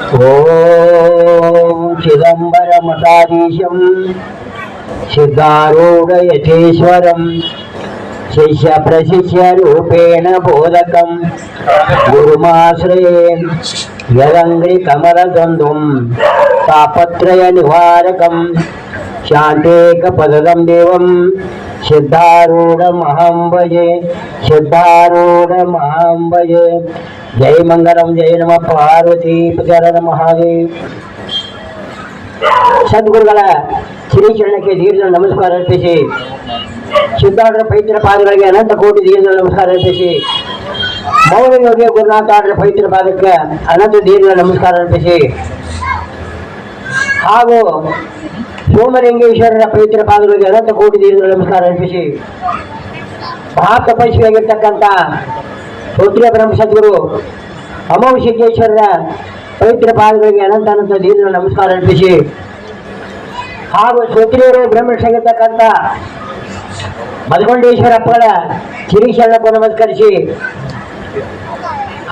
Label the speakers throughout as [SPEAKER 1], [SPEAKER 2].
[SPEAKER 1] ॐ चिदम्बरमठाधीशं सिद्धारूढयथेश्वरं शिष्यप्रशिष्यरूपेण बोधकं गुरुमाश्रये यदङ्घ्रिकमलद्वन्द्वं तापत्रयनिवारकं शान्तेकपदं देवं सिद्धारूढमहं भजे सिद्धारूढमहं भजे ಜೈ మంగళం ಜೈ ನಮ ಪಾರ್ವತಿ ప్రచారణ ಮಹಾದೇವ್ ಸದ್ಗುರುಗಳ ಶ್ರೀಚರಣಕ್ಕೆ ದೀರ್ಘ ನಮಸ್ಕಾರ ಅರ್ಪಿಸಿ. ಸಿದ್ಧಾರ್ಥ ಪೈತ್ರ ಪಾದಗಳಿಗೆ ಅನಂತ ಕೋಟಿ ದೀರ್ಘ ನಮಸ್ಕಾರ ಅರ್ಪಿಸಿ. ಗುರುನಾಥ ಗುರುನಾಥಾರ್ಥ ಪೈತ್ರ ಪಾದಕ್ಕೆ ಅನಂತ ದೀರ್ಘ ನಮಸ್ಕಾರ ಅರ್ಪಿಸಿ. ಹಾಗೂ ಸೋಮಲಿಂಗೇಶ್ವರರ ಪವಿತ್ರ ಪಾದಗಳಿಗೆ ಅನಂತ ಕೋಟಿ ದೀರ್ಘ ನಮಸ್ಕಾರ ಅರ್ಪಿಸಿ. ಮಹಾತಪಸ್ವಿಯಾಗಿರ್ತಕ್ಕಂಥ ಶ್ರೋತ್ರಿಯ ಬ್ರಹ್ಮ ಸದ್ಗುರು ಅಮೋಘ ಪವಿತ್ರ ಪಾದಗಳಿಗೆ ಅನಂತ ಅನಂತ ದೀರ್ಘ ನಮಸ್ಕಾರ ಅರ್ಪಿಸಿ. ಹಾಗೂ ಸೋತಿರಿಯರು ಬ್ರಹ್ಮಶಗಿರ್ತಕ್ಕಂಥ ಮಲ್ಗೊಂಡೇಶ್ವರ ಅಪ್ಪಗಳ ಕಿರೀಶರಣಕ್ಕೂ ನಮಸ್ಕರಿಸಿ.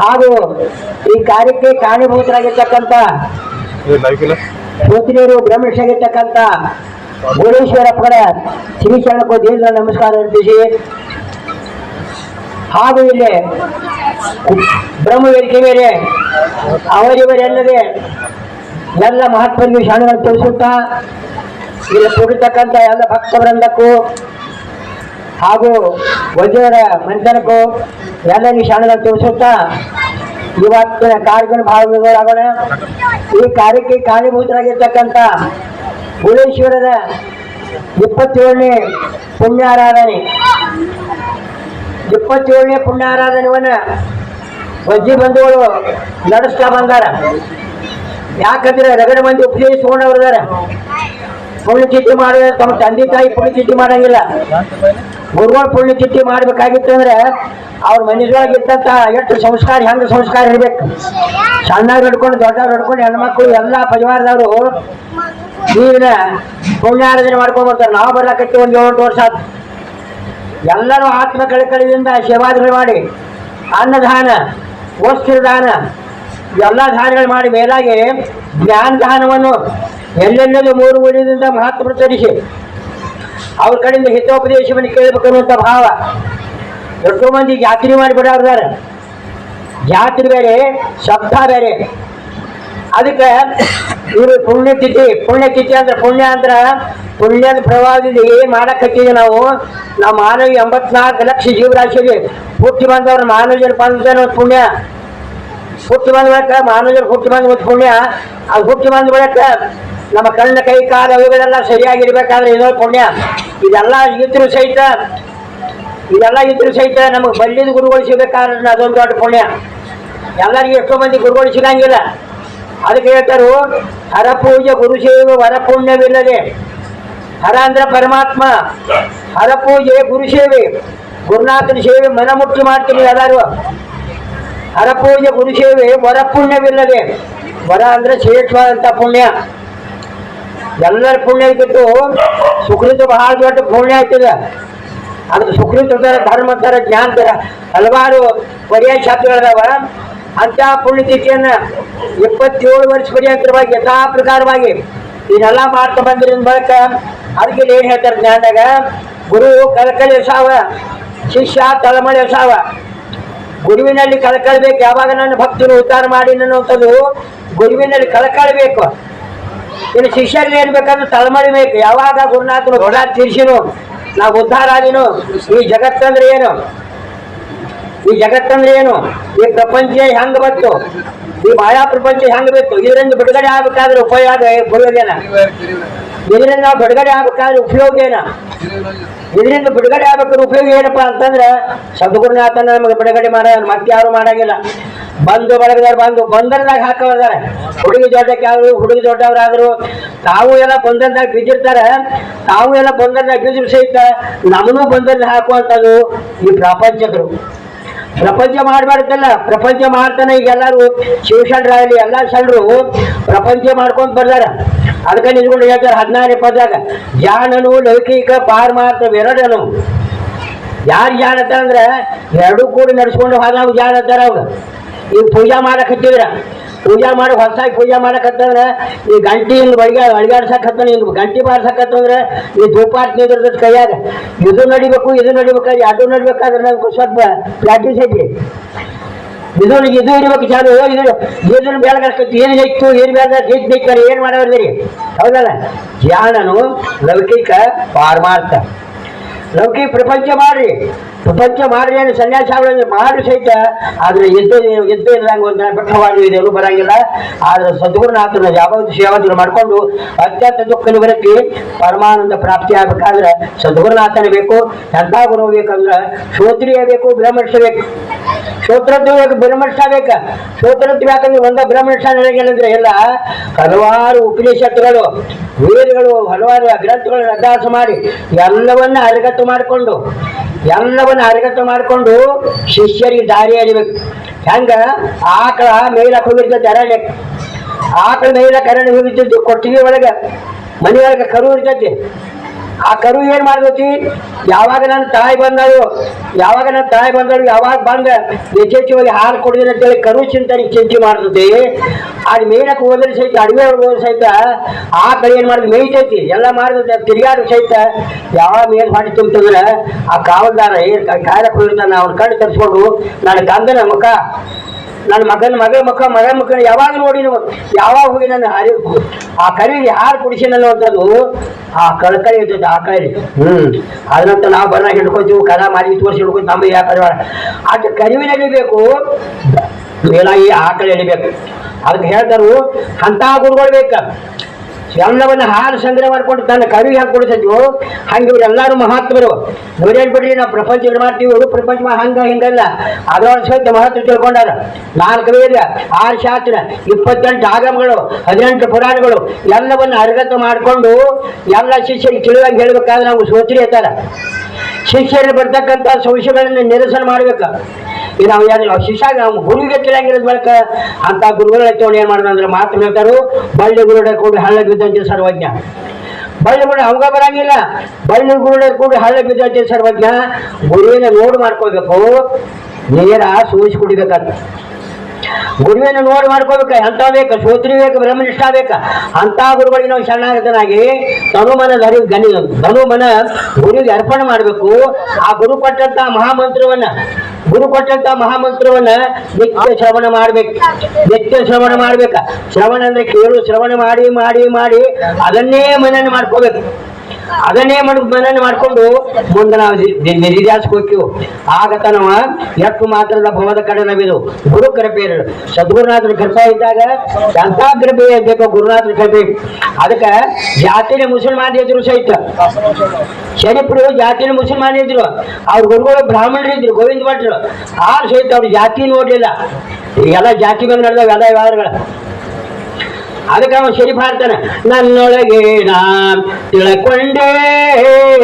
[SPEAKER 1] ಹಾಗೂ ಈ ಕಾರ್ಯಕ್ಕೆ ಕಾರಣೀಭೂತರಾಗಿರ್ತಕ್ಕಂಥ ಶ್ರೋತ್ರಿಯರು ಬ್ರಹ್ಮಶಗಿರ್ತಕ್ಕಂಥ ಗೋಳೇಶ್ವರಪ್ಪಗಳ ಶ್ರೀಶರಣಕ್ಕೂ ದೀರ್ಘ ನಮಸ್ಕಾರ ಅರ್ಪಿಸಿ. ಹಾಗೂ ಇಲ್ಲಿ ಬ್ರಹ್ಮ ವೇದಿಕೆ ಮೇಲೆ ಅವರಿವರೆಲ್ಲದೆ ಎಲ್ಲ ಮಹತ್ವದಲ್ಲಿ ಶಾಣಗಳನ್ನು ತಿಳಿಸುತ್ತಾ ಇಲ್ಲಿ ಕೂಡಿರ್ತಕ್ಕಂಥ ಎಲ್ಲ ಭಕ್ತ ವೃಂದಕ್ಕೂ ಹಾಗೂ ವೈದ್ಯರ ಮಂಥನಕ್ಕೂ ಎಲ್ಲ ಶಾಣೆಗಳನ್ನು ತಿಳಿಸುತ್ತಾ ಇವತ್ತಿನ ಕಾರ್ಯಕ್ರಮ ಭಾಗಗಳಾಗೋಣ. ಈ ಕಾರ್ಯಕ್ಕೆ ಕಾರಣೀಭೂತರಾಗಿರ್ತಕ್ಕಂಥ ಭುವನೇಶ್ವರದ ಇಪ್ಪತ್ತೇಳನೇ ಪುಣ್ಯಾರಾಧನೆ. ಇಪ್ಪತ್ತೇಳನೇ ಪುಣ್ಯಾರಾಧನೆವನ್ನ ಬಜ್ಜಿ ಬಂಧುಗಳು ನಡೆಸ್ತಾ ಬಂದಾರ. ಯಾಕಂದ್ರೆ ರಗಡ ಮಂದಿ ಉಪಯೋಗಿಸ್ಕೊಂಡವ್ರದಾರ ಪುಣ್ಯಚಿತ್ತಿ ಮಾಡಿದ್ರೆ ತಮ್ಮ ತಂದೆ ತಾಯಿ ಪುಣ್ಯಚಿತ್ತಿ ಮಾಡಂಗಿಲ್ಲ. ಗುರುಗಳು ಪುಣ್ಯಚಿತ್ತಿ ಮಾಡ್ಬೇಕಾಗಿತ್ತು ಅಂದ್ರೆ ಅವ್ರ ಮನುಷ್ಯರಾಗಿ ಇದ್ದಂತ ಎಷ್ಟು ಸಂಸ್ಕಾರ, ಹೆಂಗ ಸಂಸ್ಕಾರ ಇರ್ಬೇಕು? ಸಣ್ಣವ್ರು ಹಿಡ್ಕೊಂಡು ದೊಡ್ಡವ್ರು ಹಿಡ್ಕೊಂಡು ಹೆಣ್ಮಕ್ಳು, ಎಲ್ಲ ಪರಿವಾರದವರು ನೀರಿನ ಪುಣ್ಯಾರಾಧನೆ ಮಾಡ್ಕೊಂಡ್ ಬರ್ತಾರೆ. ನಾವು ಬರ್ಲಾಕತ್ತಿ ಒಂದು ಏಳು ವರ್ಷ ಆಯ್ತು ಎಲ್ಲರೂ ಆತ್ಮ ಕಳಕಳಿಯಿಂದ ಸೇವಾದಿಗಳು ಮಾಡಿ, ಅನ್ನದಾನ ವಸ್ತ್ರದಾನ ಎಲ್ಲ ದಾನಗಳು ಮಾಡಿ ಮೇಲಾಗಿ ಜ್ಞಾನ ದಾನವನ್ನು ಎಲ್ಲೆಲ್ಲೂ ಮೂರು ಊರಿನಿಂದ ಮಹತ್ವ ಪ್ರಚರಿಸಿ ಅವ್ರ ಕಡೆಯಿಂದ ಹಿತೋಪದೇಶವನ್ನು ಕೇಳಬೇಕನ್ನುವಂಥ ಭಾವ. ಎಷ್ಟೋ ಮಂದಿ ಜಾತ್ರೆ ಮಾಡಿ ಬಿಡೋರ್ದಾರ ಜಾತ್ರೆ ಬೇರೆ ಶಬ್ದ ಬೇರೆ. ಅದಕ್ಕೆ ಇವರು ಪುಣ್ಯತಿಥಿ ಪುಣ್ಯತಿಥಿ ಅಂದ್ರೆ ಪುಣ್ಯ ಅಂದ್ರ ಪುಣ್ಯದ ಪ್ರವಾಹದಿಂದ ಏನ್ ಮಾಡಕತ್ತೀವಿ ನಾವು? ನಾವು ಮಾನವ ಎಂಬತ್ನಾಲ್ಕು ಲಕ್ಷ ಜೀವರಾಶಿಗೆ ಹುಟ್ಟಿ ಬಂದವ್ರ ಮಾನವ ಜನ ಬಂದ ಪುಣ್ಯ. ಹುಟ್ಟಿ ಬಂದ ಬಳಿಕ ಮಾನವ ಜನ ಹುಟ್ಟಿ ಬಂದ ಪುಣ್ಯ. ಅದು ಹುಟ್ಟಿ ಬಂದ ಬಳಿಕ ನಮ್ಮ ಕಣ್ಣ ಕೈ ಕಾಲು ಅವುಗಳೆಲ್ಲ ಸರಿಯಾಗಿರ್ಬೇಕಾದ್ರೆ ಇನ್ನೊಂದು ಪುಣ್ಯ. ಇದೆಲ್ಲ ಇದ್ರು ಸಹಿತ, ಇದೆಲ್ಲ ಇದ್ರು ಸಹಿತ ನಮಗೆ ಬಲ್ಲಿದ ಗುರುಗಳು ಸಿಗಬೇಕಾದ್ರೆ ಅದೊಂದು ದೊಡ್ಡ ಪುಣ್ಯ. ಎಲ್ಲರಿಗೂ ಎಷ್ಟೋ ಮಂದಿ ಗುರುಗಳು ಸಿಗಂಗಿಲ್ಲ. ಅದಕ್ಕೆ ಹೇಳ್ತಾರು ಹರಪೂಜೆ ವರಪುಣ್ಯವಿಲ್ಲದೆ ಸೇವೆ ವರ ಪುಣ್ಯವಿಲ್ಲದೆ ಹರ ಅಂದ್ರೆ ಪರಮಾತ್ಮ. ಹರ ಪೂಜೆ ಗುರು ಸೇವೆ. ಗುರುನಾಥನ ಸೇವೆ ಮನ ಮುಟ್ಟಿ ಮಾಡ್ತೀನಿ ಎಲ್ಲರೂ. ಹರ ಪೂಜೆ ಗುರು ಸೇವೆ ವರ ಪುಣ್ಯವಿಲ್ಲದೆ. ವರ ಅಂದ್ರೆ ಶ್ರೇಷ್ಠವಾದಂಥ ಪುಣ್ಯ. ಎಲ್ಲರ ಪುಣ್ಯ ಇದ್ದು ಸುಕೃತ ಬಹಳ ದೊಡ್ಡ ಪುಣ್ಯ ಆಯ್ತದ. ಅದು ಸುಕೃತ ಧರ್ಮ ತರ ಜ್ಞಾನ ತರ ಹಲವಾರು ಪರ್ಯಾಯ ಶಬ್ದಗಳದಾವ ಅಂತ ಪುಣ್ಯತಿಥಿಯನ್ನ ಇಪ್ಪತ್ತೇಳು ವರ್ಷ ಪರ್ಯಂತರವಾಗಿ ಯಥಾ ಪ್ರಕಾರವಾಗಿ ಇದೆಲ್ಲ ಮಾಡ್ತಾ ಬಂದಿರೋದ್ ಬಳಿಕ ಅದಕ್ಕೆ ಏನ್ ಹೇಳ್ತಾರೆ ಜ್ಞಾನದಾಗ? ಗುರು ಕಲಕಲ್ ಎಸಾವ, ಶಿಷ್ಯ ತಳಮಳಿ ಎಸಾವ. ಗುರುವಿನಲ್ಲಿ ಕಲಕಳ್ಬೇಕು ಯಾವಾಗ ನನ್ನ ಭಕ್ತರು ಉದ್ಧಾರ ಮಾಡಿ ಅನ್ನುವಂಥದ್ದು ಗುರುವಿನಲ್ಲಿ ಕಲಕಳ್ಬೇಕು ಇನ್ನು ಶಿಷ್ಯರಿಗೆ ಏನ್ ಬೇಕಂದ್ರೆ ತಳಮಳಿ ಬೇಕು. ಯಾವಾಗ ಗುರುನಾಥನು ದೊಡ್ಡ ತೀರ್ಸಿನು, ನಾವು ಉದ್ಧಾರ ಆದಿನು? ಈ ಜಗತ್ತಂದ್ರೆ ಏನು? ಈ ಜಗತ್ತಂದ್ರೆ ಏನು? ಈ ಪ್ರಪಂಚ ಹೆಂಗ್ ಬಂತು? ಈ ಮಾಯಾ ಪ್ರಪಂಚ ಹೆಂಗ್ ಬೇಕು? ಇದರಿಂದ ಬಿಡುಗಡೆ ಆಗ್ಬೇಕಾದ್ರೆ ಉಪಯೋಗ ಬರುವುದೇನ ಇದರಿಂದ ನಾವು ಬಿಡುಗಡೆ ಆಗ್ಬೇಕಾದ್ರೆ ಉಪಯೋಗ ಏನ? ಇದರಿಂದ ಬಿಡುಗಡೆ ಆಗ್ಬೇಕಾದ್ರೆ ಉಪಯೋಗ ಏನಪ್ಪಾ ಅಂತಂದ್ರೆ, ಸದ್ಗುರುನಾಥನ ನಮಗೆ ಬಿಡುಗಡೆ ಮಾಡ ಯಾರು ಮಾಡಂಗಿಲ್ಲ. ಬಂದು ಬಳಗದವ್ರು ಬಂದು ಬಂದರದಾಗ ಹಾಕೋದಾರೆ ಹುಡುಗಿ ದೊಡ್ಡಕ್ಕೆ ಆದ್ರು, ಹುಡುಗಿ ದೊಡ್ಡವರಾದ್ರು, ತಾವು ಎಲ್ಲ ಬಂದರದಾಗ ಬಿದ್ದಿರ್ತಾರೆ. ತಾವು ಎಲ್ಲ ಬಂದರದಾಗ ಬಿದ್ದರು ಸಹಿತ ನಮ್ಮನ್ನೂ ಬಂಧನ ಹಾಕುವಂಥದ್ದು ಈ ಪ್ರಪಂಚದ್ರು ಪ್ರಪಂಚ ಮಾಡಬಾರ್ದಲ್ಲ. ಪ್ರಪಂಚ ಮಾಡ್ತಾನೆ ಈಗ ಎಲ್ಲರೂ ಶಿವಶರಣರಾಗಲಿ ಎಲ್ಲ ಶರಣರು ಪ್ರಪಂಚ ಮಾಡ್ಕೊಂಡ್ ಬರ್ದಾರ. ಅದಕ್ಕೆ ನಿಂತ್ಕೊಂಡು ಹೇಳ್ತಾರೆ ಹದಿನಾರನೇ ಇಪ್ಪತ್ತಾಗ ಜಾಣನು ಲೌಕಿಕ ಪಾರಮಾರ್ಥ ಎರಡನು. ಯಾರು ಜಾಣತ ಅಂದ್ರೆ ಎರಡು ಕೂಡ ನಡ್ಸ್ಕೊಂಡು ಹೋದಾಗ ಜಾಣತಾರ ಅವ್ರು. ಈಗ ಪೂಜಾ ಮಾಡಕ್ ಹತ್ತಿದ್ರ. ಪೂಜಾ ಮಾಡಿ ಹೊಸಾಗಿ ಪೂಜಾ ಮಾಡಕತ್ತಂದ್ರೆ, ಈ ಗಂಟಿ ಹಿಂಗ್ ಬಡಿಗೆ ಅಡಿಗಾಡ್ಸಕತ್ತಾನ ಹಿಂಗ್ ಗಂಟಿ ಬಾರ್ಸಕತ್ತಂದ್ರೆ, ಈ ಧೂಪಾರ್ತಿ ನಿದ್ರದ ಕೈಯಾಗ. ಇದು ನಡಿಬೇಕು, ಇದು ನಡಿಬೇಕಾದ್ರೆ ಅದು ನಡಿಬೇಕಾದ್ರೆ ನಂಗೆ ಸ್ವಲ್ಪ ಪ್ರಾಕ್ಟೀಸ್ ಐತಿ. ಇದು ಇದು ಇರ್ಬೇಕು ಚಾಲು ಇದು ಇದನ್ನ ಬೆಳಗಾಕತ್ತಿ ಏನು ಹೆಚ್ಚು ಏನು ಬೇಡ ಹೆಚ್ಚು ಬೇಕಾರೆ ಏನು ಹೌದಲ್ಲ? ಧ್ಯಾನನು ಲೌಕಿಕ ಪಾರಮಾರ್ಥ. ಲೌಕಿಕ ಪ್ರಪಂಚ ಮಾಡ್ರಿ. ಪ್ರಪಂಚ ಮಾಡಿ ಏನು ಸನ್ಯಾಸ ಆಗಿ ಮಾಡಿ ಸಹಿತ ಆದ್ರೆ ಎದ್ದು ಎದ್ದು ಇಲ್ಲದಂಗ ಒಂದು ಬೆಟ್ಟವಾಡಿ ಇದೆಲ್ಲೂ ಬರಂಗಿಲ್ಲ. ಆದ್ರೆ ಸದ್ಗುರುನಾಥನ ಯಾವ ಸೇವಾದ್ರು ಮಾಡ್ಕೊಂಡು ಅತ್ಯಂತ ದುಃಖ ನಿವೃತ್ತಿ ಪರಮಾನಂದ ಪ್ರಾಪ್ತಿ ಆಗ್ಬೇಕಾದ್ರೆ ಸದ್ಗುರುನಾಥನ ಬೇಕು. ಎಂತ ಗುರು ಬೇಕಂದ್ರೆ ಶ್ರೋತ್ರಿಯ ಬೇಕು, ಬ್ರಹ್ಮರ್ಷ ಬೇಕು. ಶ್ರೋತ್ರದ್ದು ಬೇಕು ಬ್ರಹ್ಮರ್ಷ ಬೇಕ. ಶ್ರೋತ್ರದ್ದು ಬೇಕಂದ್ರೆ ಒಂದ ಬ್ರಹ್ಮರ್ಷ ನನಗೇನಂದ್ರೆ ಎಲ್ಲ ಹಲವಾರು ಉಪನಿಷತ್ತುಗಳು, ವೇದಗಳು, ಹಲವಾರು ಗ್ರಂಥಗಳನ್ನು ಅಭ್ಯಾಸ ಮಾಡಿ ಎಲ್ಲವನ್ನ ಅರಗತ್ತು ಮಾಡಿಕೊಂಡು ಎಲ್ಲವನ್ನ ಅರಗತ್ತು ಮಾಡಿಕೊಂಡು ಶಿಷ್ಯರಿಗೆ ದಾರಿ ಅರಿಬೇಕು ಹೆಂಗ? ಆಕಳ ಮೇಲ ಹೋಗಿರ್ತದೆ ಅರಣ್ಯ ಆಕಳ ಮೇಲ ಅರಣ್ಯ ಹೋಗಿದ್ದು ಕೊಟ್ಟಿಗೆ ಒಳಗೆ. ಮನೆಯೊಳಗೆ ಕರು ಇರ್ತೈತಿ ಆ ಕರು ಏನ್ ಮಾಡ್ತೈತಿ ಯಾವಾಗ ನನ್ನ ತಾಯಿ ಬಂದಳು? ಯಾವಾಗ ನನ್ನ ತಾಯಿ ಬಂದಳು? ಯಾವಾಗ ಬಂದ? ಯಥೇಚ್ಛವಾಗಿ ಹಾಲು ಕೊಡಿದ್ರೆ ಅಂತೇಳಿ ಕರು ಚಿಂತನೆ ಚಿಂತೆ ಮಾಡ್ತೈತಿ. ಅದು ಮೇಲಕ್ಕೆ ಹೋದ್ರೆ ಸಹಿತ ಅಡುಗೆ ಹೋದ್ರೆ ಸಹಿತ ಆ ಕಡೆ ಏನ್ ಮಾಡಿದ್ರೆ ಮೇಯ್ತೈತಿ. ಎಲ್ಲ ಮಾಡಿದ್ರೆ ತಿರ್ಗಾಡು ಸಹಿತ ಯಾವಾಗ ಮೇಲ್ ಮಾಡಿ ತುಂಬ್ತಂದ್ರೆ ಆ ಕಾವಲ್ದಾರ ಏನ್ ಕಾಯಕ್ಕೆ ಹೋಗಿರ್ತಾನ, ಅವ್ನ ಕಣ್ಣು ತರಿಸ್ಕೊಂಡು, ನನ್ನ ಕಂದನ ಮುಖ ನನ್ನ ಮಗನ ಮಗ ಮುಖ ಮಗ ಮುಖ ಯಾವಾಗ ನೋಡಿ ನೀವು? ಯಾವಾಗ ಹೋಗಿ ನನ್ನ ಹರಿ ಆ ಕರಿಗೆ ಯಾರು ಕುಡಿಸಿನ ಅನ್ನುವಂಥದ್ದು ಆ ಕಳಕಳಿ ಇರ್ತದೆ ಆ ಕರಿ ಹ್ಮ್. ಅದನ್ನಂತ ನಾವು ಬಣ್ಣ ಹಿಡ್ಕೊತೀವಿ ಕದ ಮಾಡಿ ತೋರಿಸಿ ಹಿಡ್ಕೊತೀವಿ ನಮಗೆ ಯಾಕೆ ಅದು ಕರಿವಿನ ಎಳಿಬೇಕು. ಮೇಲಾಗಿ ಆಕಳು ಎಳಿಬೇಕು. ಅದಕ್ಕೆ ಹೇಳ್ತಾರು ಅಂತ ಗುರುಗಳು ಬೇಕ. ಎಲ್ಲವನ್ನ ಹಾಲು ಸಂಗ್ರಹ ಮಾಡ್ಕೊಂಡು ತನ್ನ ಕವಿ ಹಾಕಿ ಕೊಡ್ತಿದ್ವು ಹಂಗೆ ಎಲ್ಲರೂ ಮಹಾತ್ಮರು. ಬಿಡ್ರಿ ನಾವು ಪ್ರಪಂಚ ಇದು ಮಾಡ್ತೀವಿ, ಇವರು ಪ್ರಪಂಚ ಹಂಗ ಹಿಂಗಲ್ಲ ಅದ್ರೊಳಗೆ ಸಹಿತ ಮಹತ್ವ ತಿಳ್ಕೊಂಡಾರ. ನಾಲ್ಕು ವೇದ, ಆರು ಶಾಸ್ತ್ರ, ಇಪ್ಪತ್ತೆಂಟು ಆಗಮಗಳು, ಹದಿನೆಂಟು ಪುರಾಣಗಳು, ಎಲ್ಲವನ್ನ ಅರ್ಗತ ಮಾಡಿಕೊಂಡು ಎಲ್ಲ ಶಿಷ್ಯರಿಗೆ ತಿಳಿದಂಗೆ ಹೇಳ್ಬೇಕಾದ್ರೆ ನಾವು ಸೋತ್ರಿ ಹೇಳ್ತಾರೆ ಶಿಷ್ಯರಿಗೆ ಬರ್ತಕ್ಕಂಥ ಸಂಶಯಗಳನ್ನು ನಿರಸನ ಮಾಡ್ಬೇಕು. ನಾವು ಶಿಷ್ಯಾಗ ನಾವು ಗುರುವಿಗೆ ತಿಳಿಯಂಗಿರೋದ್ ಬಳಕ ಅಂತ ಗುರುಗಳ ತಗೊಂಡು ಏನ್ ಮಾಡಿದಂದ್ರೆ ಮಾತು ಹೇಳ್ತಾರು. ಬಳ್ಳಿ ಗುರುಡ ಕೂಡಿ ಹಳ್ಳ ಬಿದ್ದಂತೆ ಸರ್ವಜ್ಞ. ಬಳ್ಳಿ ಗುರುಡ ಅವಾಗ ಬರಂಗಿಲ್ಲ. ಬಳ್ಳಿ ಗುರುಡ ಕೂಡಿ ಹಳ್ಳ ಬಿದ್ದಂತೆ ಸರ್ವಜ್ಞ. ಗುರುವಿನ ನೋಡ್ ಮಾಡ್ಕೋಬೇಕು ನೇರ ಸೂಸಿ ಕುಡಿಬೇಕಂತ ಗುರುವಿನ ನೋಡಿ ಮಾಡ್ಕೋಬೇಕ, ಎಂತ ಬೇಕ ಶೋತ್ರಿ ಬೇಕು, ಬ್ರಹ್ಮನಿಷ್ಠ ಬೇಕ ಅಂತ ಗುರುಗಳಿಗೆ ನಾವು ಶರಣಾಗತನಾಗಿ ತನುಮನ ಧರಿ ಗಣಿ ತನುಮನ ಗುರುವಿಗೆ ಅರ್ಪಣೆ ಮಾಡಬೇಕು. ಆ ಗುರು ಕೊಟ್ಟಂತ ಮಹಾಮಂತ್ರವನ್ನ ಗುರು ಕೊಟ್ಟಂತ ಮಹಾಮಂತ್ರವನ್ನ ನಿತ್ಯ ಶ್ರವಣ ಮಾಡ್ಬೇಕು. ನಿತ್ಯ ಶ್ರವಣ ಮಾಡ್ಬೇಕ. ಶ್ರವಣ ಅಂದ್ರೆ ಕೇಳು, ಶ್ರವಣ ಮಾಡಿ ಮಾಡಿ ಮಾಡಿ, ಅದನ್ನೇ ಮನನ ಮಾಡ್ಕೋಬೇಕು. ಅದನ್ನೇ ಮಾಡಿ ಮನನ ಮಾಡ್ಕೊಂಡು ಮುಂದೆ ನಾವು ನಿಧಿದಾಸಕ್ಕೆ ಹೋಗ್ತೀವಿ. ಆಗತ ನಾವು ಎಷ್ಟು ಮಾತ್ರದ ಭವದ ಕಡೆ ನಾವಿದು. ಗುರು ಕೃಪೆ. ಸದ್ಗುರುನಾಥನ ಕೃಪೆ ಇದ್ದಾಗ ಎಂಥ ಕೃಪೆ ಬೇಕೋ, ಗುರುನಾಥನ ಕೃಪೆ. ಅದಕ್ಕೆ ಜಾತಿನ ಮುಸಲ್ಮಾನ ಇದ್ರು ಸಹಿತ. ಶನಿಪುರು ಜಾತಿನ ಮುಸಲ್ಮಾನ ಇದ್ರು ಅವ್ರ ಗುರುಗಳು ಬ್ರಾಹ್ಮಣರು ಇದ್ರು, ಗೋವಿಂದ ಭಟ್ರು. ಆ ಸಹಿತ ಅವ್ರ ಜಾತಿ ನೋಡ್ಲಿಲ್ಲ. ಎಲ್ಲ ಜಾತಿ ಬಂದು ನಡೆದವ, ಎಲ್ಲ ವ್ಯವಹಾರಗಳು ಅದಕ್ಕೆ ಅವನು ಶರೀಫ್ ಹಾಡ್ತಾನೆ ನನ್ನೊಳಗೆ ನಾ ತಿಳ್ಕೊಂಡೆ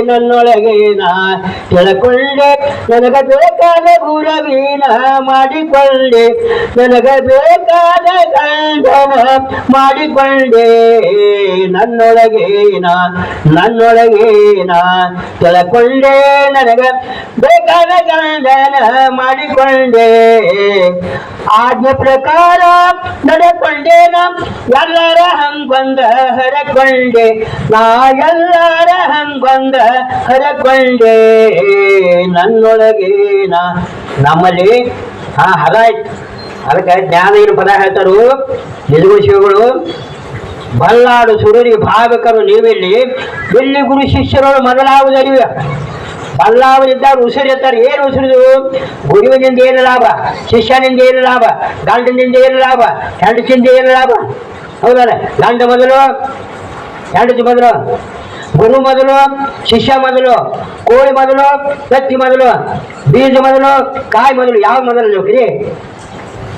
[SPEAKER 1] ನನ್ನೊಳಗೆ ನಾ ತಿಳ್ಕೊಂಡೆ ನನಗ ಬೇಕಾದ ಗುರವೀನ ಮಾಡಿಕೊಂಡೆ ನನಗ ಬೇಕಾದ ಗಂಡನ ಮಾಡಿಕೊಂಡೆ ನನ್ನೊಳಗೆ ನಾ ನನ್ನೊಳಗೆ ನಾ ತಿಳ್ಕೊಂಡೆ ನನಗ ಬೇಕಾದ ಗಂಡನ ಮಾಡಿಕೊಂಡೆ ಆಜ್ಞೆ ಪ್ರಕಾರ ನಡೆಕೊಂಡೇನ. ಎಲ್ಲರ ಹಂಗೊಂದ ಹರಕೊಂಡೆ ನಾ ಎಲ್ಲರ ಹಂಗೊಂದ ಹರಕೊಂಡೆ ನನ್ನೊಳಗೆ ನಾ ನಮ್ಮಲ್ಲಿ, ಹಾ ಹದ ಅದಕ್ಕೆ ಜ್ಞಾನ ಏನು ಪದ ಹೇಳ್ತಾರು? ನಿಲುಗು ಶಿವಗಳು, ಬಲ್ಲಾಡು ಸುರುಳಿ ಭಾವಕರು ನೀವಿಲ್ಲಿ, ಇಲ್ಲಿ ಗುರು ಶಿಷ್ಯರು ಮೊದಲಾವುದರಿವೆ ಬಲ್ಲಾವರಿದ್ದಾರೆ ಉಸಿರಿರ್ತಾರೆ ಏನು ಉಸಿರಿದು? ಗುರುವಿನಿಂದ ಏನು ಲಾಭ? ಶಿಷ್ಯನಿಂದ ಏನು ಲಾಭ? ಗಂಡನಿಂದ ಏನು ಲಾಭ? ಹೆಂಡತಿಂದ ಏನು ಲಾಭ? ಹೌದಲ್ಲ? ಗಂಡ ಮೊದಲು ಹೆಂಡತಿ ಮೊದಲು, ಗುರು ಮೊದಲು, ಶಿಷ್ಯ ಮೊದಲು, ಕೋಳಿ ಮೊದಲು ಕತ್ತಿ ಮೊದಲು, ಬೀಜ ಮೊದಲು, ಕಾಯಿ ಮೊದಲು. ಯಾವ ಮೊದಲು ಅನ್ಬೇಕ್ರಿ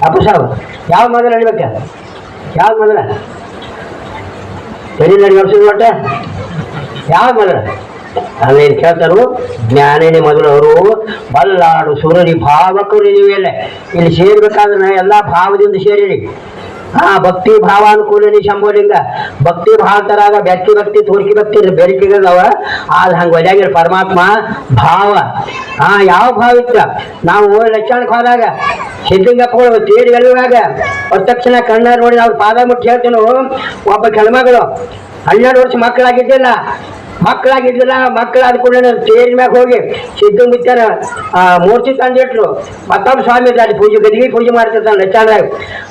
[SPEAKER 1] ಅಪ್ಪು ಸಾವು ಯಾವ ಮೊದಲು ಅನ್ಬೇಕ ಯಾವ ಮೊದಲ? ಸರಿ ನಡಿ ವರ್ಷದ ಒಟ್ಟ? ಯಾವ ಮೊದಲು? ಅಲ್ಲೇನು ಕೇಳ್ತಾರು ಜ್ಞಾನೇನೆ ಮೊದಲು ಬಲ್ಲಾಡು ಸುರರಿ ಭಾವಕರು ನೀವೆಲ್ಲ ಇಲ್ಲಿ. ಸೇರ್ಬೇಕಾದ್ರೆ ಎಲ್ಲ ಭಾವದಿಂದ ಸೇರಿರಿ. ಆ ಭಕ್ತಿ ಭಾವಾನುಕೂಲನಿ ಶಂಭೋಲಿಂಗ. ಭಕ್ತಿ ಭಾಳ ತರ ಅದ ಬೆಕ್ಕಿ ಭಕ್ತಿ ತೋರ್ಕಿ ಭಕ್ತಿ ಬೆರಿಕೆಗಳವ ಆದ ಹಂಗ ಒಲ್ಯಾಗಿರ ಪರಮಾತ್ಮ ಭಾವ. ಆ ಯಾವ ಭಾವ ಇತ್ತ? ನಾವು ಲಕ್ಷಣಕ್ಕೆ ಹೋದಾಗ ಸಿದ್ಧಲಿಂಗಪ್ಪಗಳು ತೇರಿ ಎಳುವಾಗ ತಕ್ಷಣ ಕಣ್ಣ ನೋಡಿ ನಾವು ಪಾದ ಮುಟ್ಟಿ ಹೇಳ್ತೀನು. ಒಬ್ಬ ಕೆಳಮಗಳು ಹನ್ನೆರಡು ವರ್ಷ ಮಕ್ಕಳಾಗಿದ್ದಿಲ್ಲ. ಮಕ್ಕಳಾಗಿದ್ದಿಲ್ಲ, ಮಕ್ಕಳಾದ ಕೂಡ ತೇರಿನ ಮ್ಯಾಗ ಹೋಗಿ ಆ, ಮೂರ್ತಿ ತಂದಿಟ್ರು. ಮತ್ತೊಬ್ಬ ಸ್ವಾಮಿ ಇದ್ದಾರೆ, ಪೂಜೆ ಗದಿಗೆ ಪೂಜೆ ಮಾಡ್ತಿರ್ತಾನೆ ಚಂದ್ರಾಗ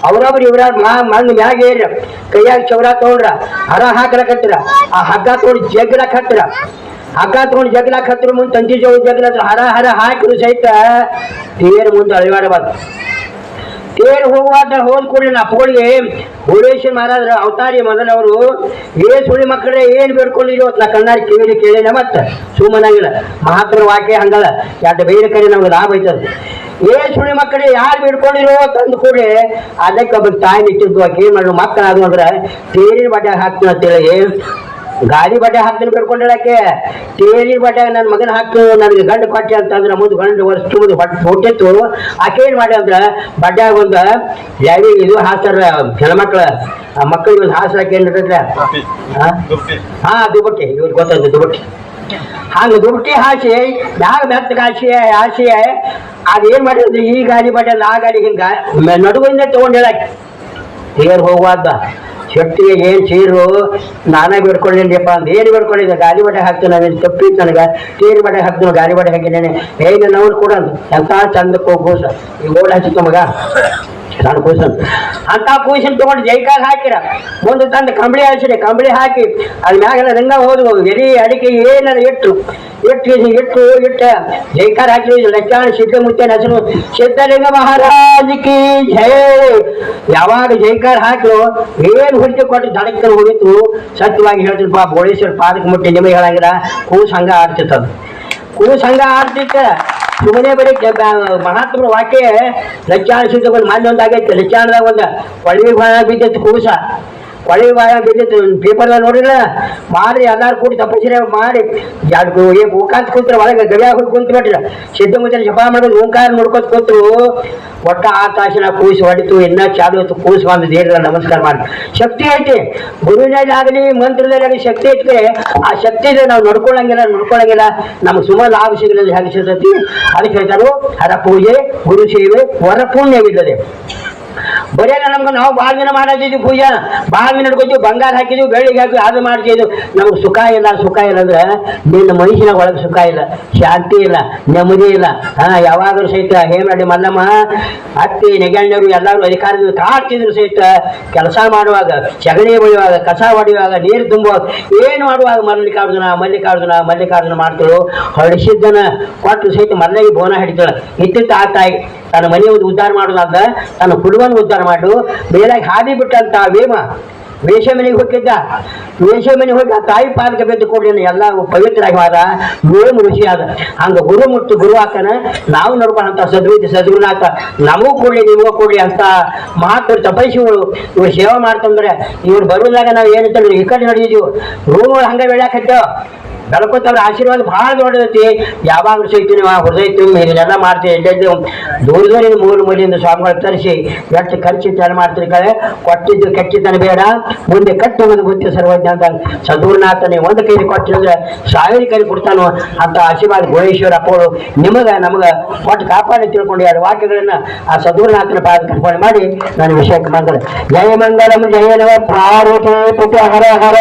[SPEAKER 1] ಅವರೊಬ್ರು ಇವ್ರ ಮಾ, ಮಣ್ಣು ಮ್ಯಾಗ ಏರ್ರ ಕೈಯಾಗ ಚೌರ ತೊಗೊಂಡ್ರ, ಹರ ಹಾಕಲಕತ್ತಿರ ಆ ಹಗ್ಗ ತಗೊಂಡು ಜಗ್ಲಕ್ ಹತ್ತಿರ ಹಗ್ಗ ತಗೊಂಡು ಜಗ್ಗಲ ಹತ್ತಿರ ಮುಂದೆ ತಂದಿ ಜಗ್ಲತ್ರ, ಹರ ಹರ ಹಾಕಿದ್ರು ಸಹಿತ, ತೇರು ಮುಂದೆ ಅಳಿವಾಡಬಾರ್ದು. ತೇರು ಹೋಗುವಾಗ ಹೋದ ಕೂಡಲೇ ಅಪ್ಪಗಳಿಗೆ ಹುಳೇಶ್ವರ ಮಹಾರಾಜರ ಅವತಾರಿ ಮೊದಲವರು. ಏ ಸುಳಿ ಮಕ್ಕಳೇ, ಏನ್ ಬೇಡ್ಕೊಂಡಿರೋ ನಾ ಕಣ್ಣಾರಿ ಕೇಳಿ ಕೇಳಿನ ಮತ್ತ. ಸುಮ್ಮನಾಗಿಲ್ಲ. ಮಹಾತ್ಮರ ವಾಕ್ಯ ಹಂಗಲ್ಲ. ಎರಡು ಬೇರೆ ಕಡೆ ನಮ್ಗೆ ಲಾಭ ಐತದ. ಏ ಸುಳಿ ಮಕ್ಕಳೇ, ಯಾರು ಬೇಡ್ಕೊಂಡಿರೋ ತಂದು ಕೂಡಲೇ. ಅದಕ್ಕೆ ಒಬ್ಬ ತಾಯಿ ನಿಂತಿದ್ದು ಆಕೆ ಏನ್ ಮಾಡುದು ಮಕ್ಕಳಾದ್ರು ಅಂದ್ರೆ ತೇರಿನ ಬಟ್ಟೆ ಹಾಕ್ತೀನಿ ಅಂತೇಳಿ ಗಾಡಿ ಬಟ್ಟೆ ಹಾಕ್ತೀನಿ ಬೇಡ್ಕೊಂಡಳಕ್ಕೆ ತೇಲಿ ಬಟ್ಟೆ ನನ್ನ ಮಗನ ಹಾಕು ನನಗೆ ಗಂಡು ಕೊಟ್ಟೆ ಅಂತಂದ್ರೆ ಮುಂದೆ ಗಂಡು ವರ್ಷ ತುಂಬದು ಹೊಟ್ಟೆ ಹೊಟ್ಟಿತ್ತು ಆಕೆ ಏನು ಮಾಡಿ ಅಂದ್ರೆ ಬಡ್ಡ್ಯಾಗ ಒಂದು ಯಾರಿ ಇದು ಹಾಸ್ತಾರ ಹೆಣ್ಮಕ್ಳ ಆ ಮಕ್ಕಳಿಗೆ ಒಂದು ಹಾಸ್ರ ಏನು ಇರ್ತೈತೆ? ಹಾ ದುಬಟ್ಟಿ. ಇವ್ರಿಗೆ ಗೊತ್ತಾಯ್ತು ದುಬಟ್ಟಿ. ಹಂಗೆ ದುಬಟ್ಟಿ ಹಾಸಿ ಯಾವ ಮೆತ್ತ ಹಾಸಿ ಹಾಸಿ ಅದೇನು ಮಾಡಿದ್ರೆ ಈ ಗಾಡಿ ಬಟ್ಟೆ ಆ ಗಾಡಿ ಹಿಂಗೆ ನಡುವಿಂದ ತಗೊಂಡೇಳಕ್ಕೆ ತೇರು ಹೋಗುವಾಗ ಶಕ್ತಿಗೆ ಏನ್ ಚೀರು? ನಾನೇ ಬೇಡ್ಕೊಂಡಿದ್ದೆಪ್ಪ ಅಂತ ಏನು ಬೇಡ್ಕೊಂಡಿದ್ದೆ? ಗಾಲಿ ಬಟ್ಟೆ ಹಾಕ್ತೀನಿ ನಾನು ತಪ್ಪಿತ್ತು ನನಗೆ. ತೀರಿ ಬಟ್ಟೆ ಹಾಕ್ತೀನಿ ಗಾಲಿ ಬಡೆ ಹಾಕಿದ್ದೇನೆ. ಹೇಗೆ ನಾವು ಕೂಡ ಎಂತ ಚಂದಕ್ಕೆ ಹೋಗ್ಬೋದು ಈ ಓಡ್ ಹಚ್ಚಿತ್ತು ಮಗ. ನಾನು ಕೂಸನ್ ಅಂತ ಕೂಸನ್ ತಗೊಂಡು ಜೈಕಾಗ ಹಾಕಿರ. ಒಂದು ತಂದು ಕಂಬಳಿ ಹಾಸಿರಿ ಕಂಬಳಿ ಹಾಕಿ ಅದ್ ಮ್ಯಾಗೆಲ್ಲ ರಂಗ ಹೋದ್ವು ಎರಿ ಅಡಿಕೆ ಏನಾರ ಇಟ್ಟು ಇಟ್ಟು. ಇಟ್ಟು ಇಟ್ಟ ಜೈಕಾರ ಹಾಕಿ ಲಕ್ಷಾಣ ಸಿದ್ಧಮುತ್ತನ ಹೆಸರು. ಸಿದ್ಧಲಿಂಗ ಮಹಾರಾಜ್ ಕಿ ಜಯ ಯಾವಾಗ ಜೈಕಾರ ಹಾಕಿಲೋ, ಏನು ಹುಡುಕಿ ಕೊಟ್ಟು ದಡಕ್ಕೆ ಹೋಗಿತ್ತು, ಸತ್ಯವಾಗಿ ಹೇಳ್ತೀನಿ ಬಾ ಬೋಳೇಶ್ವರ ಪಾದಕ್ಕೆ ಮುಟ್ಟಿ ನಿಮಗೆ ಹೇಳಂಗಿಲ್ಲ. ಕೂಸ್ ಹಂಗ ಆಡ್ತಿತ್ತದು ಕೂಸ್ ಹಂಗ ಆಡ್ತಿತ್ತ. ಸುಮ್ಮನೆ ಬರೀ ಮಹಾತ್ಮರ ವಾಕ್ಯ ಲಕ್ಷಾಣ ಒಂದು ಮಾನ್ಯ ಒಂದು ಆಗೈತೆ ಲಕ್ಷಾಣದಾಗ ಒಂದು ಒಳಗೆ ಭಾಳ ಬಿದ್ದೈತೆ ಕೂಸ. ಒಳಗೆ ಭಾಳ ಬಿದ್ದಿತ್ತು ಪೇಪರ್ದಾಗ ನೋಡಿಲ್ಲ ಮಾಡಿ ಎಲ್ಲಾರು ಕೂಡಿ ತಪಸ್ಸಿನ ಮಾಡಿ ಎರಡು ಓಕಾಂತ ಕೂತ್ರ ಒಳಗೆ ಗವಿಯಾಗ ಹೋಗಿ ಕುಂತು ಬಿಟ್ಟಿಲ್ಲ. ಸಿದ್ಧ ಮುಂಚೆ ಜಪ ಮಾಡೋದು ಓಂಕಾರ ನೋಡ್ಕೊತ ಕೂತ್ರು. ಒಟ್ಟ ಆಕಾಶನ ಕೂಸು ಹೊಡಿತು. ಇನ್ನ ಚಾಲು ಹೊತ್ತು ಕೂಸು ಬಂದು ನಮಸ್ಕಾರ ಮಾಡಿ ಶಕ್ತಿ ಐತಿ. ಗುರುವಿನಲ್ಲಿ ಆಗಲಿ, ಮಂತ್ರದಲ್ಲಿ ಆಗಲಿ ಶಕ್ತಿ ಐತಿ ಆ ಶಕ್ತಿ ಇದೆ, ನಾವು ನೋಡ್ಕೊಳ್ಳಂಗಿಲ್ಲ ನೋಡ್ಕೊಳ್ಳಂಗಿಲ್ಲ ನಮ್ಗೆ ಸುಮಾರು ಲಾಭ ಸಿಗಲಿಲ್ಲ ಹೇಗೆ ಸಿಗ್ತೈತಿ? ಅದಕ್ಕೆ ಹೇಳ್ತಾರೋ, ಹರ ಪೂಜೆ ಗುರು ಸೇವೆ ವರ ಪುಣ್ಯವಿಲ್ಲದೆ ಬರೀ ನಮ್ಗೆ ನಾವು ಬಾಳ್ಮಿನ ಮಾಡಿದ್ವಿ ಪೂಜಾ. ಭಾಳ ಬಂಗಾರ ಹಾಕಿದ್ವಿ, ಬೆಳ್ಳಿಗೆ ಹಾಕಿ ಅದು ಮಾಡ್ತಿದ್ವಿ. ನಮ್ಗೆ ಸುಖ ಇಲ್ಲ ಸುಖ ಇಲ್ಲ ಅಂದ್ರೆ ನಿನ್ನ ಮನುಷ್ಯನ ಒಳಗೆ ಸುಖ ಇಲ್ಲ, ಶಾಂತಿ ಇಲ್ಲ, ನೆಮ್ಮದಿ ಇಲ್ಲ. ಹಾ, ಯಾವಾಗಲೂ ಸಹಿತ ಹೇಮಾಡಿ ಮಲ್ಲಮ್ಮ, ಅತ್ತಿ ನೆಗಣ್ಣರು ಎಲ್ಲರೂ ಅಧಿಕಾರದಿಂದ ಕಾಡ್ತಿದ್ರು ಸಹಿತ. ಕೆಲಸ ಮಾಡುವಾಗ, ಸಗಣಿ ಬಳಿಯುವಾಗ ಕಸ ಹೊಡೆಯುವಾಗ ನೀರು ತುಂಬುವಾಗ, ಏನು ಮಾಡುವಾಗ ಮಲ್ಲಿಕಾರ್ಜುನ ಮಲ್ಲಿಕಾರ್ಜುನ ಮಲ್ಲಿಕಾರ್ಜುನ ಮಾಡ್ತಳು ಹೊಡಿಸಿದ್ದನ ಕೊಟ್ಟು ಸಹಿತ ಮಲ್ಲಿಗೆ ಬೋನ ಹಿಡಿತಾಳ ಇತ್ತಿತ್ತ ಆ ತಾಯಿ ತನ್ನ ಮನೆಯ ಉದ್ಧಾರ ಮಾಡೋದಾದ ತನ್ನ ಕುಟುಂಬನ ಉದ್ಧಾರ ಮಾಡು. ಮೇಲಾಗಿ ಹಾದಿ ಬಿಟ್ಟಂತ ವೇಮ ವೇಷ ಮನೆಗೆ ಹೋಗಿದ್ದ ವೇಷ ಮನೆಗೆ ಹೋಗಿ ಆ ತಾಯಿ ಪಾದಕ ಬೆದ್ದು ಕೊಡಿ ಎಲ್ಲ ಪವಿತ್ರವಾಗಿ ಮಾಡ ವೇಮ ಋಷಿ ಆದ. ಹಂಗ ಗುರು ಮುಟ್ಟು ಗುರು ಆತನ ನಾವು ನೋಡ್ಕೊಂಡಂತ ಸದ್ವಿದ್ಯ ಸದ್ಗುಣಾತ ನಮಗೂ ಕೊಡ್ಲಿ, ನಿಮಗೂ ಕೊಡ್ಲಿ ಅಂತ ಮಹಾತ್ಮರು ತಪಸ್ವಿಗಳು ಇವ್ರು ಸೇವೆ ಮಾಡ್ತಂದ್ರೆ, ಇವ್ರು ಬರೋದಾಗ ನಾವು ಏನಂತಂದ್ರೆ ಈ ಕಡೆ ನಡೆದಿದ್ದೀವಿ ರೂಮ್ಗಳು ಹಂಗ ಬೆಳ್ಯಾಕತ್ತೇವ ಬೆಳಕೋತವ್ರ ಆಶೀರ್ವಾದ ಭಾಳ ದೊಡ್ಡದೈತಿ. ಯಾವಾಗ ಸಹಿತ ನೀವು? ಹೃದಯ ತುಂಬಿ ಇದನ್ನೆಲ್ಲ ಮಾಡ್ತೀವಿ ಎಲ್ಲೆದ್ದು ದೂರ ದೂರಿನ ಮೂರು ಮೂಲಿಯಿಂದ ಸ್ವಾಮಿಗಳು ತರಿಸಿ ಎಷ್ಟು ಖರ್ಚು ಚಾಲ ಮಾಡ್ತೀರಿ ಕಳೆ ಕೊಟ್ಟಿದ್ದು ಕೆಟ್ಟಿದ್ದನ ಬೇಡ. ಮುಂದೆ ಕಟ್ಟು ಅನ್ನೋದು ಗೊತ್ತಿ ಸರ್ವಜ್ಞ ಅಂತ. ಸದೂರ್ನಾಥನೇ ಒಂದು ಕೈ ಕೊಟ್ಟಿದ್ರೆ ಸಾವಿರ ಕೈ ಕೊಡ್ತಾನೋ ಅಂತ ಆಶೀರ್ವಾದ ಗೋಳೇಶ್ವರ ಅಪ್ಪಳು ನಿಮಗೆ, ನಮಗೆ ಕೊಟ್ಟು ಕಾಪಾಡಿ ತಿಳ್ಕೊಂಡು ಎರಡು ವಾಕ್ಯಗಳನ್ನು ಆ ಸದೂರ್ನಾಥನ ಪಾದ ಕರ್ಪಣೆ ಮಾಡಿ ನಾನು ವಿಷಯಕ್ಕೆ ಬಂದರೆ. ಜಯ ಮಂಗಳಂ, ಜಯ ನವ, ಪಾರ್ವತಿ ಪುಟ ಹರ ಹರ.